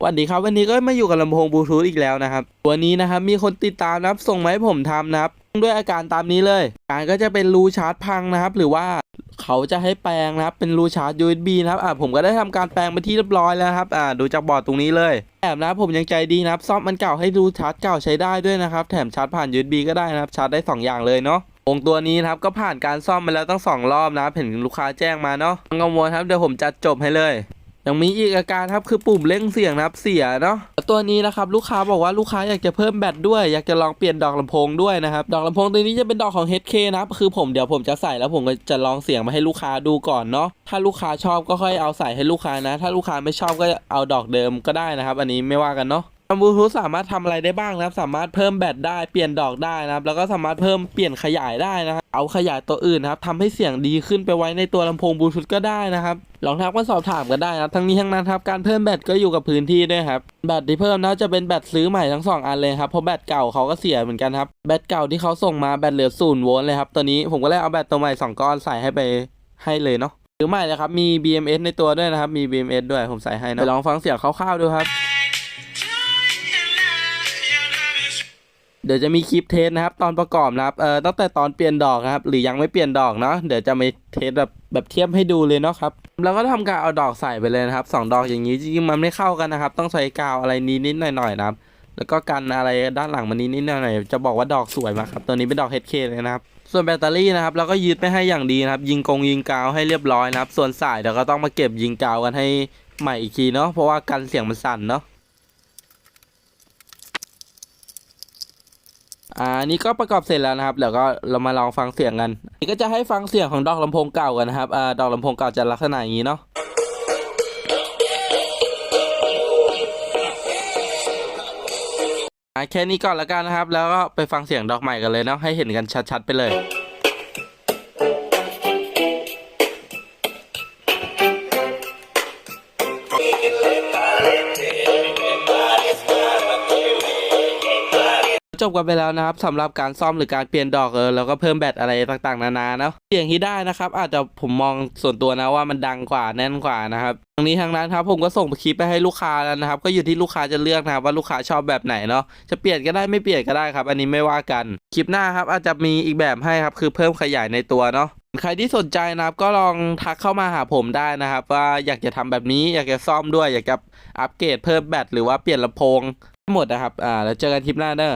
สวัสดีครับวันนี้ก็มาอยู่กับลำโพงบลูทูธอีกแล้วนะครับวันนี้นะครับมีคนติดตามนะครับส่งมาให้ผมทำนะครับ ด้วยอาการตามนี้เลยอาการก็จะเป็นรูชาร์จพังนะครับ หรือว่าเขาจะให้แปลงนะครับ เป็นรูชาร์จ USB นะครับอ่าผมก็ได้ทำการแปลงไปที่เรียบร้อยแล้วครับอ่าดูจากบอร์ดตรงนี้เลยแถมนะผมยังใจดีนะครับซ่อมมันเก่าให้รูชาร์จเก่าใช้ได้ด้วยนะครับ แถมชาร์จผ่าน USB ก็ได้นะครับชาร์จได้สองอย่างเลยเนาะวงตัวนี้นะครับก็ผ่านการซ่อมมาแล้วตั้งสองรอบนะครับเห็นลูกค้าแจ้งมาเนาะกังวลครับเดี๋ยวผมจัดจบให้เลย ยังมีอีกอาการครับคือปุ่มเร่งเสียงนะครับเสียเนาะตัวนี้นะครับลูกค้าบอกว่าลูกค้าอยากจะเพิ่มแบตด้วยอยากจะลองเปลี่ยนดอกลำโพงด้วยนะครับดอกลำโพงตัวนี้จะเป็นดอกของ HK นะครับคือผมเดี๋ยวผมจะใส่แล้วผมก็จะลองเสียงมาให้ลูกค้าดูก่อนเนาะถ้าลูกค้าชอบก็ค่อยเอาใส่ให้ลูกค้านะ ถ้าลูกค้าไม่ชอบก็เอาดอกเดิมก็ได้นะครับ อันนี้ไม่ว่ากันเนาะ บลูทูธสามารถทำอะไรได้บ้างนะครับ สามารถเพิ่มแบตได้เปลี่ยนดอกได้นะครับ แล้วก็สามารถเพิ่มเปลี่ยนขยายได้นะครับเอาขยายตัวอื่นนะครับทำให้เสียงดีขึ้นไปไว้ในตัวลำโพงบลูทูธก็ได้นะครับลองทักมาสอบถามกันได้นะทั้งนี้ทั้งนั้นครับการเพิ่มแบตก็อยู่กับพื้นที่ด้วยครับแบตที่เพิ่มนะจะเป็นแบตซื้อใหม่ทั้งสองอันเลยครับเพราะแบตเก่าเขาก็เสียเหมือนกันครับแบตเก่าที่เขาส่งมาแบตเหลือศูนย์โวลต์เลยครับตัวนี้ผมก็เลยเอาแบตตัวใหม่สองก้อนใส่ให้ไปให้เลยเนาะหรือไม่เลยครับมี BMS ในตัวด้วยนะครับมี BMS ด้วยผมใส่ให้นะลองฟังเสียงคร่าวๆดูครับ เดี๋ยวจะมีคลิปเทสนะครับ ตอนประกอบนะครับเอ่อตั้งแต่ตอนเปลี่ยนดอกนะครับ หรือยังไม่เปลี่ยนดอกเนาะเดี๋ยวจะมีเทสแบบแบบเทียบให้ดูเลยเนาะครับแล้วก็ทำการเอาดอกใส่ไปเลยนะครับสองดอกอย่างนี้จริงๆมันไม่เข้ากันนะครับ ต้องใช้กาวอะไรนิดๆหน่อยๆนะครับแล้วก็กันอะไรด้านหลังมันนิดๆหน่อยๆจะบอกว่าดอกสวยมากครับตัวนี้เป็นดอก HK เลยนะครับส่วนแบตเตอรี่นะครับเราก็ยึดไปให้อย่างดีนะครับ ยิงกงยิงกาวให้เรียบร้อยนะครับ ส่วนสายเดี๋ยวก็ต้องมาเก็บยิงกาวกันให้ใหม่อีกทีเนาะเพราะว่ากันเสียงมันสั่นเนาะ อ่าอันนี้ก็ประกอบเสร็จแล้วนะครับเดี๋ยวก็เรามาลองฟังเสียงกันอันนี้ก็จะให้ฟังเสียงของดอกลำโพงเก่ากันนะครับอ่าดอกลำโพงเก่าจะลักษณะอย่างนี้เนาะแค่นี้ก่อนแล้วกันนะครับ แล้วก็ไปฟังเสียงดอกใหม่กันเลยเนาะให้เห็นกันชัดๆไปเลย จบกันไปแล้วนะครับสำหรับการซ่อมหรือการเปลี่ยนดอกเออแล้วก็เพิ่มแบตอะไรต่างๆ นานาเนาะเสียงที่ได้นะครับ อาจจะผมมองส่วนตัวนะว่ามันดังกว่าแน่นกว่านะครับทั้งนี้ทั้งนั้นครับผมก็ส่งคลิปไปให้ลูกค้าแล้วนะครับ ก็อยู่ที่ลูกค้าจะเลือกนะครับว่าลูกค้าชอบแบบไหนเนาะจะเปลี่ยนก็ได้ไม่เปลี่ยนก็ได้ครับ อันนี้ไม่ว่ากันคลิปหน้าครับ อาจจะมีอีกแบบให้ครับคือเพิ่มขยายในตัวเนาะใครที่สนใจนะครับก็ลองทักเข้ามาหาผมได้นะครับ ว่าอยากจะทำแบบนี้อยากจะซ่อมด้วย อยากจะอัปเกรดเพิ่มแบตหรือว่าเปลี่ยนลำโพงหมดนะครับ อ่า แล้วเจอกันคลิปหน้าเด้อ